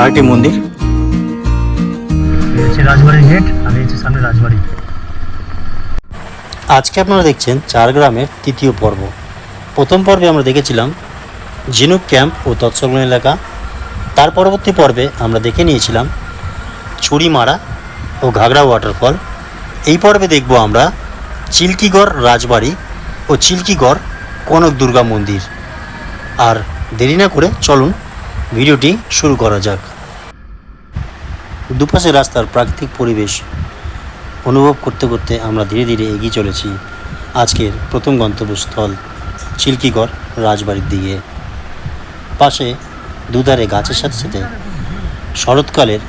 আরেকটি মন্দির। রাজবাড়ির গেট আর এই সামনে রাজবাড়ি। আজকে আপনারা দেখছেন চার গ্রামের তৃতীয় পর্ব। প্রথম পর্বে আমরা দেখেছিলাম ঝিনুক ক্যাম্প ও তৎসংলগ্ন এলাকা। তার পরবর্তী পর্বে আমরা দেখে নিয়েছিলাম ছুরিমারা ও ঘাগড়া ওয়াটারফল এই পর্বে দেখব আমরা চিল্কিগড় রাজবাড়ি ও চিল্কিগড় কনক দুর্গা মন্দির। আর দেরি না করে চলুন ভিডিওটি শুরু করা যাক। দুপাশে রাস্তার প্রাকৃতিক পরিবেশ অনুভব করতে করতে আমরা ধীরে ধীরে এগিয়ে চলেছি আজকের প্রথম গন্তব্যস্থল চিল্কিগড় রাজবাড়ির দিকে। পাশে দুধারে গাছের সাথে সাথে শরৎকালের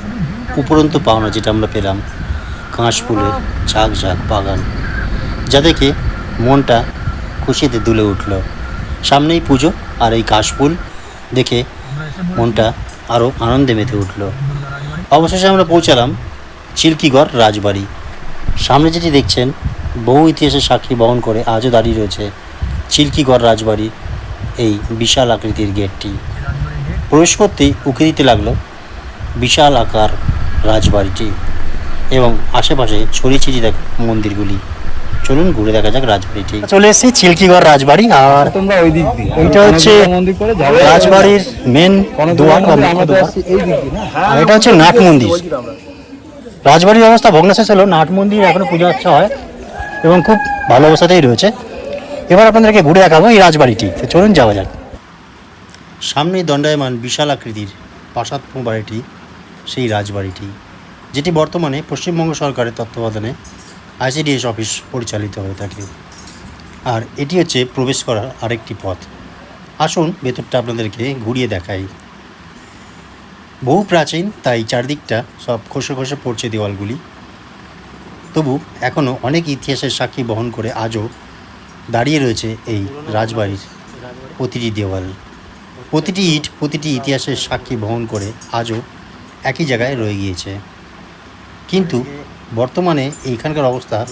উপরন্ত পাওনা যেটা আমরা পেলাম, কাঁশফুলের ঝাঁক ঝাঁক বাগান, যা দেখে মনটা খুশিতে দুলে উঠল। সামনেই পুজো আর এই কাশফুল দেখে মনটা আরও আনন্দে মেতে উঠল। অবশেষে আমরা পৌঁছালাম চিল্কিগড় রাজবাড়ি। সামনে যেটি দেখছেন, বহু ইতিহাসের সাক্ষী বহন করে আজও দাঁড়িয়ে রয়েছে চিল্কিগড় রাজবাড়ি, এই বিশাল আকৃতির গেটটি। প্রবেশ করতেই উঁকি দিতে লাগল বিশাল আকার রাজবাড়িটি এবং আশেপাশে ছড়িয়ে ছিটিয়ে দেখ মন্দিরগুলি। চলুন ঘুরে দেখা যাক রাজবাড়িটি চলে এসেছি চিল্কিগড় রাজবাড়ি আর তোমরা ওই দিক দিয়ে। এইটা হচ্ছে রাজবাড়ির মেন দুয়ার বা মুখ্য দুয়ার। এই দিক দিয়ে না? আর এটা হচ্ছে নাট মন্দির। রাজবাড়ির অবস্থা ভগ্নাশেষ হলো নাট মন্দির এখনও পূজা আর্চা হয় এবং খুব ভালো অবস্থাতেই রয়েছে। এবার আপনাদেরকে ঘুরে দেখাবো এই রাজবাড়িটি। চলুন যাওয়া যাক। সামনেই দণ্ডায়মান বিশাল আকৃতির প্রাসাদ বাড়িটি সেই রাজবাড়িটি যেটি বর্তমানে পশ্চিমবঙ্গ সরকারের তত্ত্বাবধানে আইসিডিএস অফিস পরিচালিত হয়ে থাকে। আর এটি হচ্ছে প্রবেশ করার আরেকটি পথ। আসুন, ভেতরটা আপনাদেরকে ঘুরিয়ে দেখাই। বহু প্রাচীন, তাই চারদিকটা সব খসে খসে পড়ছে দেওয়ালগুলি। তবু এখনও অনেক ইতিহাসের সাক্ষী বহন করে আজও দাঁড়িয়ে রয়েছে এই রাজবাড়ির প্রতিটি দেওয়াল। প্রতিটি ইট, প্রতিটি ইতিহাসের সাক্ষী বহন করে আজও একই জায়গায় রয়ে গিয়েছে। কিন্তু বর্তমানে এইখানকার অবস্থা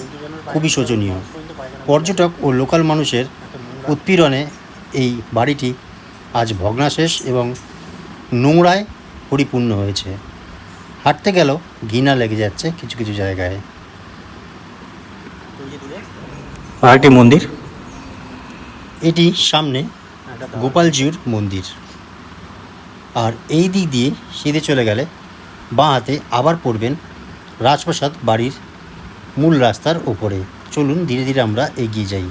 খুবই শোচনীয়। পর্যটক ও লোকাল মানুষের উৎপীড়নে এই বাড়িটি আজ ভগ্নাশেষ এবং নোংরায় পরিপূর্ণ হয়েছে। হাঁটতে গেল ঘৃণা লেগে যাচ্ছে কিছু কিছু জায়গায়। আরেকটি মন্দির? এটি সামনে গোপালজিউর মন্দির। আর এই দিক দিয়ে সিধে চলে গেলে বাঁ হাতে আবার পড়বেন রাজপ্রাসাদ বাড়ির মূল রাস্তার ওপরে চলুন, ধীরে ধীরে আমরা এগিয়ে যাই।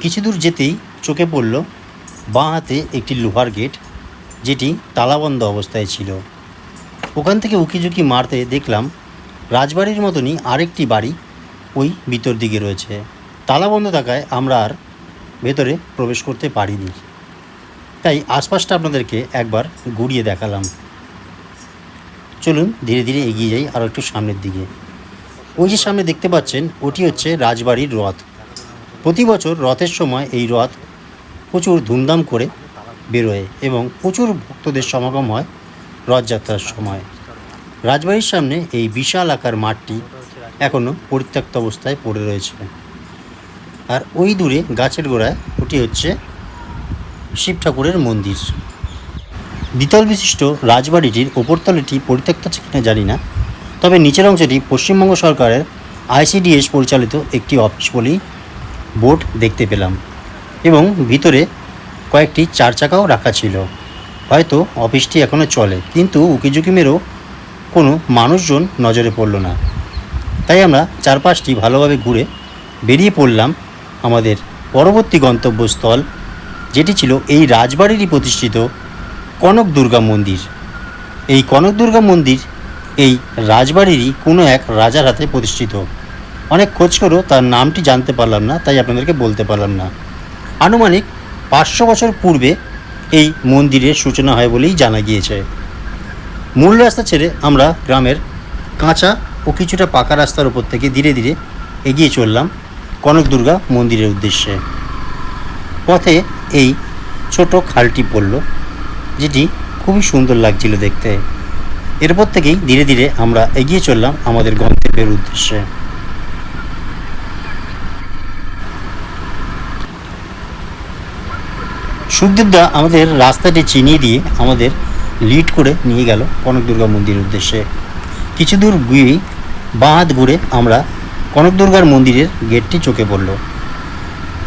কিছু দূর যেতেই চোখে পড়ল বাঁ হাতে একটি লোহার গেট, যেটি তালাবন্ধ অবস্থায় ছিল। ওখান থেকে উকিঝুঁকি মারতে দেখলাম রাজবাড়ির মতনই আরেকটি বাড়ি ওই ভিতর দিকে রয়েছে। তালাবন্ধ থাকায় আমরা আর ভেতরে প্রবেশ করতে পারিনি। তাই আশপাশটা আপনাদেরকে একবার ঘুরিয়ে দেখালাম। চলুন ধীরে ধীরে এগিয়ে যাই আরও একটু সামনের দিকে। ওই যে সামনে দেখতে পাচ্ছেন, ওটি হচ্ছে রাজবাড়ির রথ। প্রতি বছর রথের সময় এই রথ প্রচুর ধুমধাম করে বেরোয় এবং প্রচুর ভক্তদের সমাগম হয় রথযাত্রার সময়। রাজবাড়ির সামনে এই বিশাল আকার মাঠটি এখনও পরিত্যক্ত অবস্থায় পড়ে রয়েছে। আর ওই দূরে গাছের গোড়ায় ওটি হচ্ছে শিব ঠাকুরের মন্দির। দ্বিতল বিশিষ্ট রাজবাড়িটির ওপরতলাটি পরিত্যক্ত আছে কিনা জানি না, তবে নিচের অংশটি পশ্চিমবঙ্গ সরকারের আইসিডিএস পরিচালিত একটি অফিস বলেই বোর্ড দেখতে পেলাম এবং ভিতরে কয়েকটি চার চাকাও রাখা ছিল। হয়তো অফিসটি এখনও চলে, কিন্তু উকিঝুঁকি মেরেও কোনো মানুষজন নজরে পড়ল না। তাই আমরা চারপাশটি ভালোভাবে ঘুরে বেরিয়ে পড়লাম আমাদের পরবর্তী গন্তব্যস্থল যেটি ছিল এই রাজবাড়িরই প্রতিষ্ঠিত কনক দুর্গা মন্দির। এই কনক দুর্গা মন্দির এই রাজবাড়িরই কোনো এক রাজার হাতে প্রতিষ্ঠিত। অনেক খোঁজ করেও তার নামটি জানতে পারলাম না, তাই আপনাদেরকে বলতে পারলাম না। আনুমানিক পাঁচশো বছর পূর্বে এই মন্দিরের সূচনা হয় বলেই জানা গিয়েছে। মূল রাস্তা ছেড়ে আমরা গ্রামের কাঁচা ও কিছুটা পাকা রাস্তার উপর থেকে ধীরে ধীরে এগিয়ে চললাম কনক দুর্গা মন্দিরের উদ্দেশ্যে। পথে এই ছোট খালটি পড়ল, যেটি খুবই সুন্দর লাগছিল দেখতে। এরপর থেকেই ধীরে ধীরে আমরা এগিয়ে চললাম আমাদের গন্তব্যের উদ্দেশ্যে। সুখদেবদা আমাদের রাস্তাটি চিনিয়ে দিয়ে আমাদের লিড করে নিয়ে গেল কনক দুর্গা মন্দিরের উদ্দেশ্যে। কিছু দূর গিয়ে বাঁ হাত ঘুরে আমরা কনক দুর্গার মন্দিরের গেটটি চোখে পড়ল।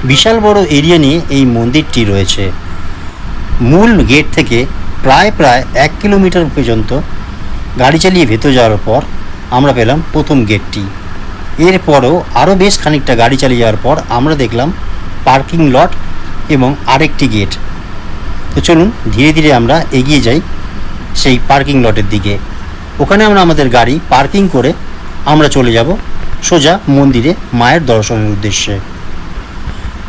বিশাল বড় এরিয়া নিয়ে এই মন্দিরটি রয়েছে। মূল গেট থেকে প্রায় প্রায় এক কিলোমিটার পর্যন্ত গাড়ি চালিয়ে ভেতর যাওয়ার পর আমরা পেলাম প্রথম গেটটি। এরপরও আরও বেশ খানিকটা গাড়ি চালিয়ে যাওয়ার পর আমরা দেখলাম পার্কিং লট এবং আরেকটি গেট। তো চলুন, ধীরে ধীরে আমরা এগিয়ে যাই সেই পার্কিং লটের দিকে। ওখানে আমরা আমাদের গাড়ি পার্কিং করে আমরা চলে যাব সোজা মন্দিরে মায়ের দর্শনের উদ্দেশ্যে।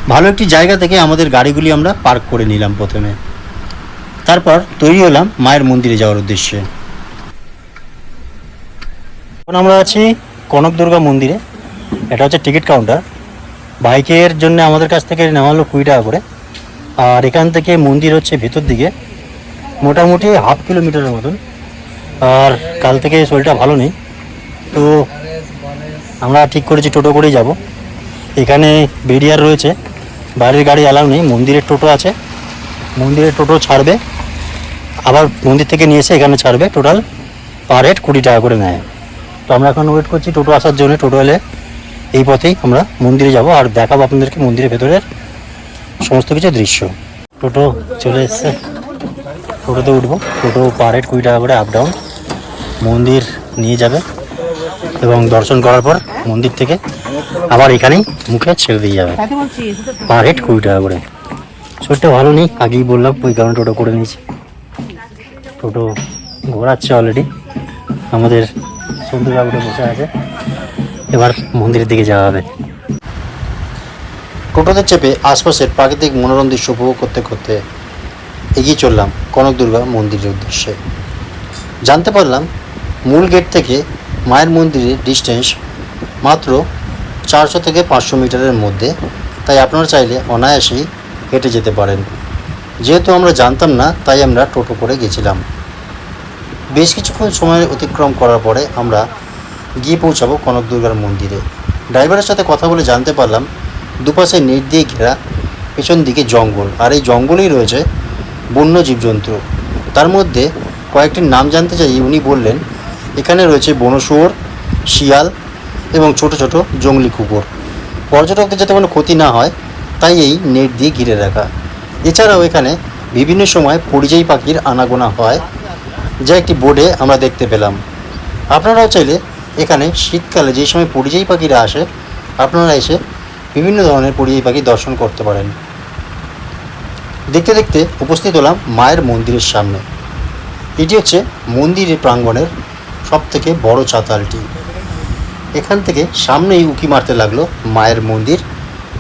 ভালো একটি জায়গা থেকে আমাদের গাড়িগুলি আমরা পার্ক করে নিলাম প্রথমে। তারপর তৈরি হলাম মায়ের মন্দিরে যাওয়ার উদ্দেশ্যে। এখন আমরা আছি কনক দুর্গা মন্দিরে। এটা হচ্ছে টিকিট কাউন্টার। বাইকের জন্য আমাদের কাছ থেকে নেওয়া হলো কুড়ি টাকা করে। আর এখান থেকে মন্দির হচ্ছে ভেতর দিকে। মোটামুটি হাফ কিলোমিটারের মতন। আর কাল থেকে শরীরটা ভালো নেই। তো আমরা ঠিক করেছি টোটো করেই যাব। এখানে বেরিয়ার রয়েছে। বাইরের গাড়ি অ্যালাউ নেই, মন্দিরের টোটো আছে। মন্দিরের টোটো ছাড়বে, আবার মন্দির থেকে নিয়ে এসে এখানে ছাড়বে। টোটাল পার হেড কুড়ি টাকা করে নেয়। তো আমরা এখন ওয়েট করছি টোটো আসার জন্য। টোটো এলে এই পথেই আমরা মন্দিরে যাব আর দেখাবো আপনাদেরকে মন্দিরের ভেতরের সমস্ত কিছু দৃশ্য। টোটো চলে এসছে। টোটোতে উঠবো। টোটো পার হেড কুড়ি টাকা করে আপ ডাউন মন্দির নিয়ে যাবে এবং দর্শন করার পর মন্দির থেকে আবার এখানেই মুখে ছেড়ে দিয়ে যাবে। পার হেড কুড়ি টাকা করে। শরীরটা ভালো নেই আগেই বললাম ওই কারণে টোটো করে নিয়েছি। টোটো ঘোরাচ্ছে অলরেডি আমাদের সন্ধু বাবুটা বসে আছে। এবার মন্দিরের দিকে যাওয়া হবে। টোটোতে চেপে আশপাশের প্রাকৃতিক মনোরম দৃশ্য উপভোগ করতে করতে এগিয়ে চললাম কনক দুর্গা মন্দিরের উদ্দেশ্যে। জানতে পারলাম মূল গেট থেকে মায়ের মন্দিরের ডিস্টেন্স মাত্র চারশো থেকে পাঁচশো মিটারের মধ্যে, তাই আপনারা চাইলে অনায়াসেই হেঁটে যেতে পারেন। যেহেতু আমরা জানতাম না, তাই আমরা টোটো করে গেছিলাম। বেশ কিছুক্ষণ সময় অতিক্রম করার পরে আমরা গিয়ে পৌঁছাবো কনক দুর্গার মন্দিরে। ড্রাইভারের সাথে কথা বলে জানতে পারলাম, দুপাশে নেট দিয়ে ঘেরা পেছন দিকে জঙ্গল, আর এই জঙ্গলেই রয়েছে বন্য জীবজন্তু। তার মধ্যে কয়েকটির নাম জানতে চাই, উনি বললেন, এখানে রয়েছে বনশুয়োর শিয়াল এবং ছোট ছোট জঙ্গলি কুকুর। পর্যটকদের যাতে কোনো ক্ষতি না হয়, তাই এই নেট দিয়ে ঘিরে রাখা। এছাড়াও এখানে বিভিন্ন সময় পরিযায়ী পাখির আনাগোনা হয়, যা একটি বোর্ডে আমরা দেখতে পেলাম। আপনারাও চাইলে এখানে শীতকালে যে সময় পরিযায়ী পাখিরা আসে, আপনারা এসে বিভিন্ন ধরনের পরিযায়ী পাখি দর্শন করতে পারেন। দেখতে দেখতে উপস্থিত হলাম মায়ের মন্দিরের সামনে। এটি হচ্ছে মন্দিরের প্রাঙ্গণের সব থেকে বড় চাতালটি। এখান থেকে সামনেই উকি মারতে লাগল মায়ের মন্দির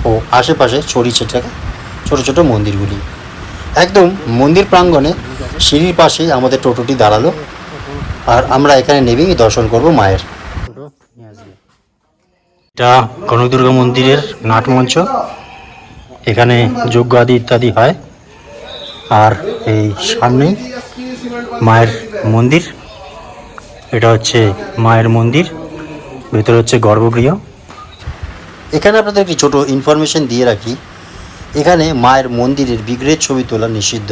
ও আশেপাশে ছড়ি ছেটে ছোটো ছোটো মন্দিরগুলি। একদম মন্দির প্রাঙ্গণে সিঁড়ির পাশেই আমাদের টোটোটি দাঁড়াল আর আমরা এখানে নেবেই দর্শন করব মায়ের। এটা কনক দুর্গা মন্দিরের নাটমঞ্চ এখানে যজ্ঞ আদি ইত্যাদি হয়। আর এই সামনেই মায়ের মন্দির। এটা হচ্ছে মায়ের মন্দির। ভেতরে হচ্ছে গর্ভগৃহ। এখানে আপনাদের একটি ছোট ইনফরমেশন দিয়ে রাখি। এখানে মায়ের মন্দিরের বিগ্রহের ছবি তোলা নিষিদ্ধ।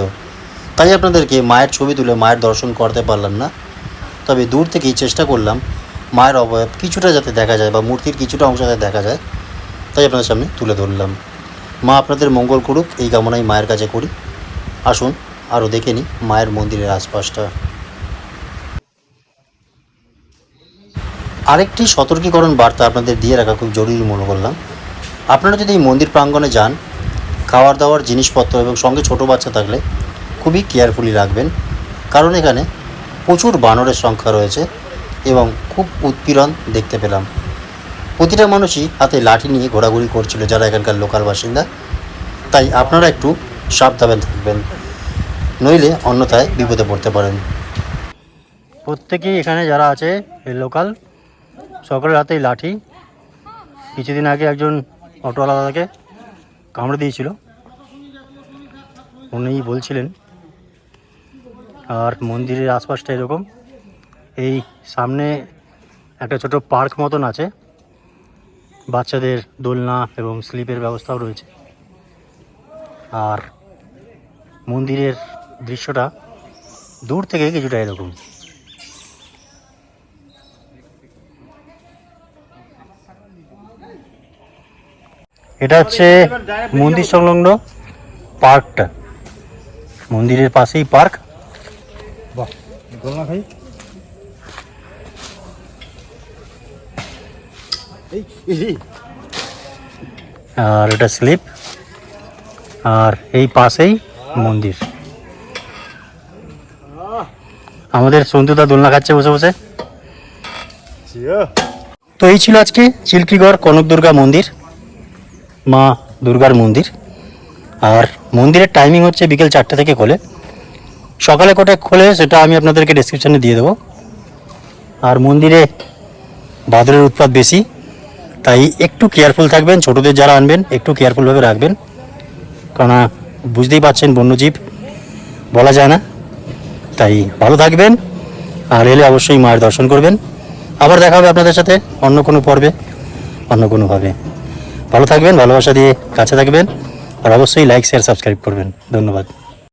তাই আপনাদেরকে মায়ের ছবি তুলে মায়ের দর্শন করতে পারলাম না। তবে দূর থেকেই চেষ্টা করলাম মায়ের অবয়ব কিছুটা যাতে দেখা যায় বা মূর্তির কিছুটা অংশ যাতে দেখা যায়। তাই আপনাদের সামনে তুলে ধরলাম। মা আপনাদের মঙ্গল করুক, এই কামনাই মায়ের কাছে করি। আসুন আরও দেখে নিই মায়ের মন্দিরের আশপাশটা। আরেকটি সতর্কীকরণ বার্তা আপনাদের দিয়ে রাখা খুব জরুরি মনে করলাম। আপনারা যদি এই মন্দির প্রাঙ্গণে যান, খাওয়ার দাওয়ার জিনিসপত্র এবং সঙ্গে ছোট বাচ্চা থাকলে খুবই কেয়ারফুলি রাখবেন। কারণ এখানে প্রচুর বানরের সংখ্যা রয়েছে এবং খুব উৎপীড়ন দেখতে পেলাম। প্রতিটা মানুষই হাতে লাঠি নিয়ে ঘোরাঘুরি করছিল যারা এখানকার লোকাল বাসিন্দা। তাই আপনারা একটু সাবধানে থাকবেন, নইলে অন্যথায় বিপদে পড়তে পারেন। প্রত্যেকেই এখানে যারা আছে লোকাল সকলের হাতেই লাঠি কিছুদিন আগে একজন অটোওয়ালা দাদাকে কামড়ে দিয়েছিল। উনি বলছিলেন, আর মন্দিরের আশপাশটা এরকম। এই সামনে একটা ছোট পার্ক মতন আছে। বাচ্চাদের দোলনা এবং স্লিপের ব্যবস্থাও রয়েছে। আর মন্দিরের দৃশ্যটা দূর থেকে কিছুটা এরকম। এটা হচ্ছে মন্দির সংলগ্ন পার্কটা। মন্দিরের পাশেই পার্ক। আর এটা স্লিপ। আর এই পাশেই মন্দির। আমাদের সন্তুদা দোলনা খাচ্ছে বসে বসে। তো এই ছিল আজকে চিল্কিগড় কনক দুর্গা মন্দির। মা দুর্গার মন্দির। আর মন্দিরের টাইমিং হচ্ছে বিকেল চারটে থেকে খোলে। সকালে কটায় খোলে সেটা আমি আপনাদেরকে ডেসক্রিপশানে দিয়ে দেবো। আর মন্দিরে বাদরের উৎপাত বেশি, তাই একটু কেয়ারফুল থাকবেন, ছোটদের যারা আনবেন, একটু কেয়ারফুলভাবে রাখবেন। কারণ বুঝতেই পারছেন বন্যজীব, বলা যায় না। তাই ভালো থাকবেন, আর এলে অবশ্যই মায়ের দর্শন করবেন। আবার দেখা হবে আপনাদের সাথে অন্য কোনো পর্বে, অন্য কোনোভাবে ভালো থাকবেন ভালোবাসা দিয়ে কাছে থাকবেন আর অবশ্যই লাইক শেয়ার সাবস্ক্রাইব করবেন। ধন্যবাদ।